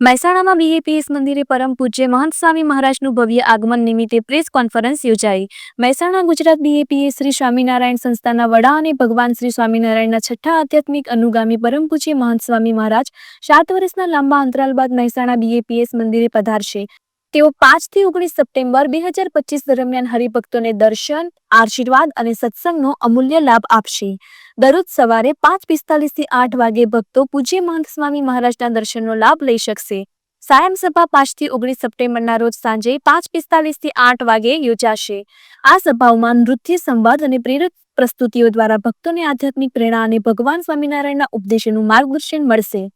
મહેસાણામાં બીએપીએસ મંદિરે પરમ પૂજ્ય મહંત સ્વામી મહારાજનું ભવ્ય આગમન નિમિત્તે પ્રેસ કોન્ફરન્સ યોજાઈ. મહેસાણા ગુજરાત બીએપીએસ શ્રી સ્વામિનારાયણ સંસ્થાના વડા અને ભગવાન શ્રી સ્વામિનારાયણના છઠ્ઠા આધ્યાત્મિક અનુગામી પરમ પૂજ્ય મહંત સ્વામી મહારાજ સાત વર્ષના લાંબા અંતરાલ બાદ મહેસાણા બીએપીએસ મંદિરે પધારશે. તેઓ પાંચથી ઓગણીસ સપ્ટેમ્બર બે હજાર પચીસ દરમિયાન હરિભક્તોને દર્શન, આશીર્વાદ અને સત્સંગનો અમૂલ્ય લાભ આપશે. દરરોજ સવારે પાંચ પિસ્તાલીસથી આઠ વાગે ભક્તો પૂજ્ય મહંત સ્વામી મહારાજના દર્શનનો લાભ લઈ શકશે. સાયમ સભા પાંચથી ઓગણીસ સપ્ટેમ્બરના રોજ સાંજે પાંચ પિસ્તાલીસથી આઠ વાગે યોજાશે. આ સભાઓમાં નૃત્ય, સંવાદ અને પ્રેરક પ્રસ્તુતિઓ દ્વારા ભક્તોને આધ્યાત્મિક પ્રેરણા અને ભગવાન સ્વામિનારાયણના ઉપદેશનું માર્ગદર્શન મળશે.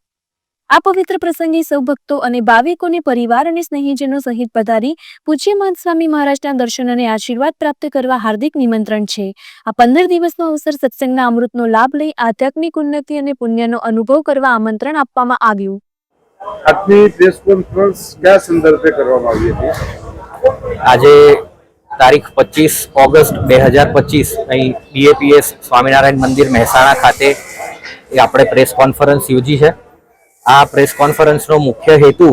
આ પવિત્ર પ્રસંગે સૌ ભક્તો અને ભાવિકોને પરિવાર અને સ્નેહીજનો સહિત પધારી પૂજ્ય મહંત સ્વામી મહારાજના દર્શન અને આશીર્વાદ પ્રાપ્ત કરવા હાર્દિક નિમંત્રણ છે. આ પંદર દિવસનો અવસર સત્સંગના અમૃતનો લાભ લઈ આધ્યાત્મિક ઉન્નતિ અને પુણ્યનો અનુભવ કરવા આમંત્રણ આપવામાં આવ્યું. આજની પ્રેસ કોન્ફરન્સ કયા સંદર્ભે કરવામાં આવી હતી? આજે તારીખ પચીસ ઓગસ્ટ બે હજાર પચીસ અહીં બીએપીએસ સ્વામિનારાયણ મંદિર મહેસાણા ખાતે આપણે પ્રેસ કોન્ફરન્સ યોજી છે. આ પ્રેસ કોન્ફરન્સનો મુખ્ય હેતુ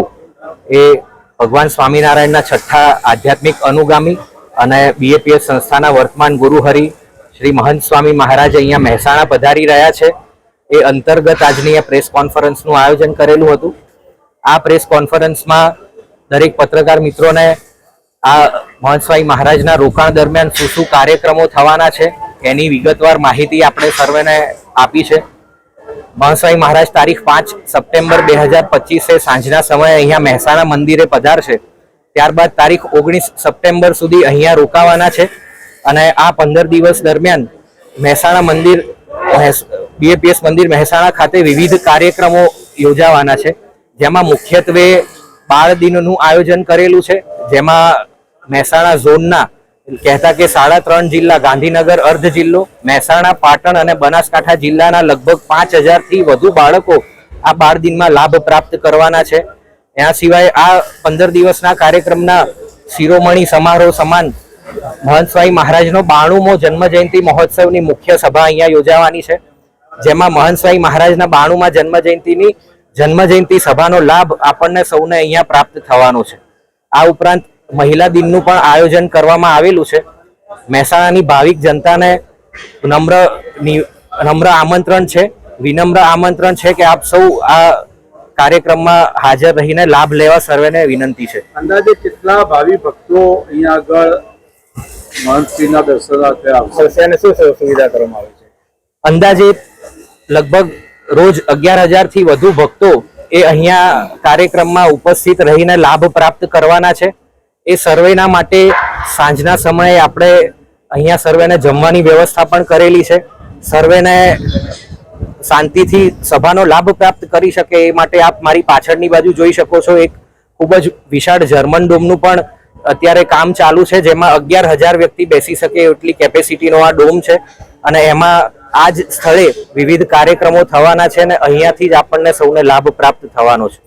એ ભગવાન સ્વામિનારાયણના છઠ્ઠા આધ્યાત્મિક અનુગામી અને બીએપીએસ સંસ્થાના વર્તમાન ગુરુહરિ શ્રી મહંત સ્વામી મહારાજ અહીંયા મહેસાણા પધારી રહ્યા છે. એ અંતર્ગત આજની આ પ્રેસ કોન્ફરન્સનું આયોજન કરેલું હતું. આ પ્રેસ કોન્ફરન્સમાં દરેક પત્રકાર મિત્રોને આ મહંત સ્વામી મહારાજના રોકાણ દરમિયાન શું શું કાર્યક્રમો થવાના છે એની વિગતવાર માહિતી આપણે સર્વેને આપી છે. મહંત મહારાજ તારીખ પાંચ સપ્ટેમ્બર બે હજાર પચીસે સાંજના સમયે અહીંયા મહેસાણા મંદિરે પધારશે. ત્યારબાદ તારીખ ઓગણીસ સપ્ટેમ્બર સુધી અહીંયા રોકાવાના છે અને આ પંદર દિવસ દરમિયાન મહેસાણા મંદિર બીએપીએસ મંદિર મહેસાણા ખાતે વિવિધ કાર્યક્રમો યોજાવાના છે. જેમાં મુખ્યત્વે બાળ દિનનું આયોજન કરેલું છે. જેમાં મહેસાણા ઝોનના કહેતા કે સાડા ત્રણ જિલ્લા ગાંધીનગર, અર્ધ જિલ્લો, મહેસાણા, પાટણ અને બનાસકાંઠા જિલ્લાના લગભગ પાંચથી વધુ બાળકો આ બાળ દિનમાં લાભ પ્રાપ્ત કરવાના છે. એના સિવાય આ પંદર દિવસના કાર્યક્રમના શિરોમણી સમારોહ સમાન મહંતસ્વામી મહારાજનો બાણુમો જન્મ જયંતિ મહોત્સવની મુખ્ય સભા અહીંયા યોજાવાની છે. જેમાં મહંતસ્વામી મહારાજના બાણુમાં જન્મ જયંતિની જન્મ જયંતિ સભાનો લાભ આપણને સૌને અહીંયા પ્રાપ્ત થવાનો છે. આ ઉપરાંત મહિલા દિનનું પણ આયોજન કરવામાં આવેલું છે. મહેસાણાની ભાવિક જનતાને નમ્ર નિ- નમ્ર આમંત્રણ છે. વિનમ્ર આમંત્રણ છે કે આપ સૌ આ કાર્યક્રમમાં હાજર રહીને લાભ લેવા સર્વેને વિનંતી છે. અંદાજે કેટલા ભાવિ ભક્તો અહીંયા આગળ મહંતશ્રીના દર્શનાર્થે આવશે? અને શું સુવિધા કરવામાં આવે છે? અંદાજે લગભગ રોજ અગિયાર હજારથી વધુ ભક્તો એ અહીંયા કાર્યક્રમમાં ઉપસ્થિત રહીને લાભ પ્રાપ્ત કરવાના છે. એ સર્વેના માટે સાંજના સમયે આપણે અહીંયા સર્વેને જમવાની વ્યવસ્થા પણ કરેલી છે. સર્વેને શાંતિથી સભાનો લાભ પ્રાપ્ત કરી શકે એ માટે આપ મારી પાછળની બાજુ જોઈ શકો છો. એક ખૂબ જ વિશાળ જર્મન ડોમનું પણ અત્યારે કામ ચાલુ છે, જેમાં અગિયાર હજાર વ્યક્તિ બેસી શકે એટલી કેપેસિટીનો આ ડોમ છે. અને એમાં આ જ સ્થળે વિવિધ કાર્યક્રમો થવાના છે અને અહીંયાથી જ આપણને સૌને લાભ પ્રાપ્ત થવાનો છે.